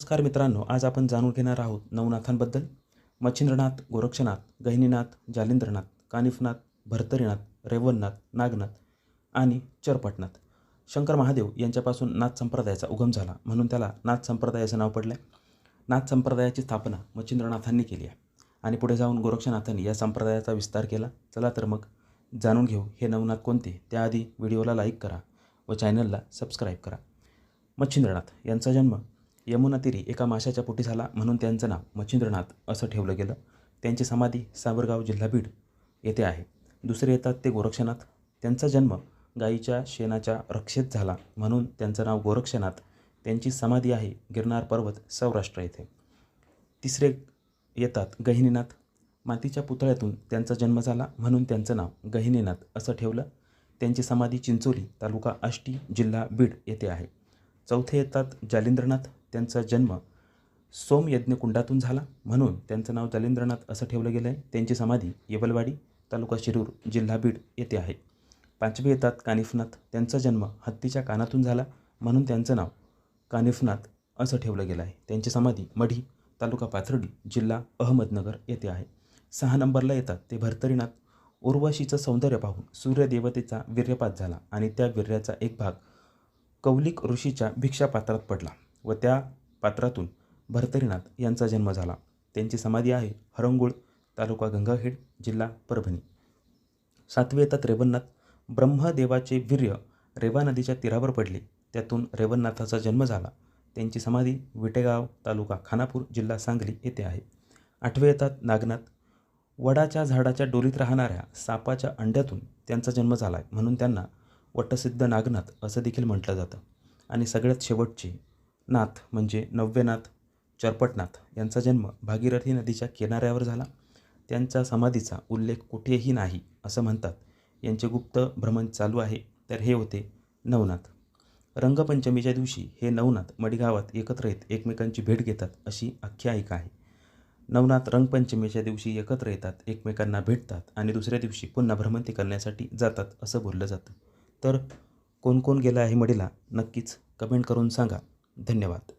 नमस्कार मित्रांनो आज आपण जाणून घेणार आहोत नवनाथांबद्दल. मच्छिंद्रनाथ गोरक्षनाथ गहिनीनाथ जालिंद्रनाथ कानिफनाथ भरतरीनाथ रेवणनाथ नागनाथ आणि चरपटनाथ. शंकर महादेव यांच्यापासून नाथ संप्रदायाचा उगम झाला म्हणून त्याला नाथ संप्रदायाचं नाव पडलं आहे नाथ संप्रदायाची स्थापना मच्छिंद्रनाथांनी केली आहे आणि पुढे जाऊन गोरक्षनाथांनी या संप्रदायाचा विस्तार केला. चला तर मग जाणून घेऊ हे नवनाथ कोणते? त्याआधी व्हिडिओला लाईक करा व चॅनलला सबस्क्राईब करा. मच्छिंद्रनाथ यांचा जन्म यमुना तिरी एका माशाच्या पोटी झाला म्हणून त्यांचं नाव मच्छिंद्रनाथ असं ठेवलं गेलं. त्यांची समाधी सावरगाव जिल्हा बीड येथे आहे. दुसरे येतात ते गोरक्षनाथ. त्यांचा जन्म गाईच्या शेणाच्या रक्षेत झाला म्हणून त्यांचं नाव गोरक्षनाथ. त्यांची समाधी आहे गिरनार पर्वत सौराष्ट्र येथे. तिसरे येतात गहिनीनाथ. मातीच्या पुतळ्यातून त्यांचा जन्म झाला म्हणून त्यांचं नाव गहिनीनाथ असं ठेवलं. त्यांची समाधी चिंचोली तालुका आष्टी जिल्हा बीड येथे आहे. चौथे येतात जालिंद्रनाथ. त्यांचा जन्म सोमयज्ञकुंडातून झाला. म्हणून त्यांचं नाव जालेंद्रनाथ असं ठेवलं गेलं आहे त्यांची समाधी येवलवाडी तालुका शिरूर जिल्हा बीड येथे आहे. पाचवे येतात कानिफनाथ. त्यांचा जन्म हत्तीच्या कानातून झाला. म्हणून त्यांचं नाव कानिफनाथ असं ठेवलं गेलं आहे त्यांची समाधी मढी तालुका पाथर्डी जिल्हा अहमदनगर येथे आहे. सहा नंबरला येतात ते भर्तरीनाथ. उर्वशीचं सौंदर्य पाहून सूर्यदेवतेचा वीर्यपात झाला आणि त्या वीर्याचा एक भाग कौलिक ऋषीच्या भिक्षापात्रात पडला. व त्या पात्रातून भर्तरीनाथ यांचा जन्म झाला. त्यांची समाधी आहे हरंगुळ तालुका गंगाखेड जिल्हा परभणी. सातवे येतात रेवणनाथ ब्रह्मदेवाचे वीर्य रेवा नदीच्या तीरावर पडले. त्यातून रेवणनाथाचा जन्म झाला. त्यांची समाधी विटेगाव तालुका खानापूर जिल्हा सांगली येथे आहे. आठवे येतात नागनाथ. वडाच्या झाडाच्या डोलीत राहणाऱ्या सापाच्या अंड्यातून त्यांचा जन्म झाला आहे म्हणून त्यांना वटसिद्ध नागनाथ असं देखील म्हटलं जातं. आणि सगळ्यात शेवटचे नाथ म्हणजे नव्यनाथ चरपटनाथ यांचा जन्म भागीरथी नदीच्या किनाऱ्यावर झाला. त्यांचा समाधीचा उल्लेख कुठेही नाही असं म्हणतात. यांचे गुप्त भ्रमण चालू आहे तर हे होते नवनाथ. रंगपंचमीच्या दिवशी हे नवनाथ मडीगावात एकत्र येत एकमेकांची भेट घेतात अशी आख्यायिका आहे. नवनाथ रंगपंचमीच्या दिवशी एकत्र येतात एकमेकांना भेटतात आणि दुसऱ्या दिवशी पुन्हा भ्रमंती करण्यासाठी जातात असं बोललं जातं. तर कोण कोण गेलं आहे मडीला नक्कीच कमेंट करून सांगा. धन्यवाद.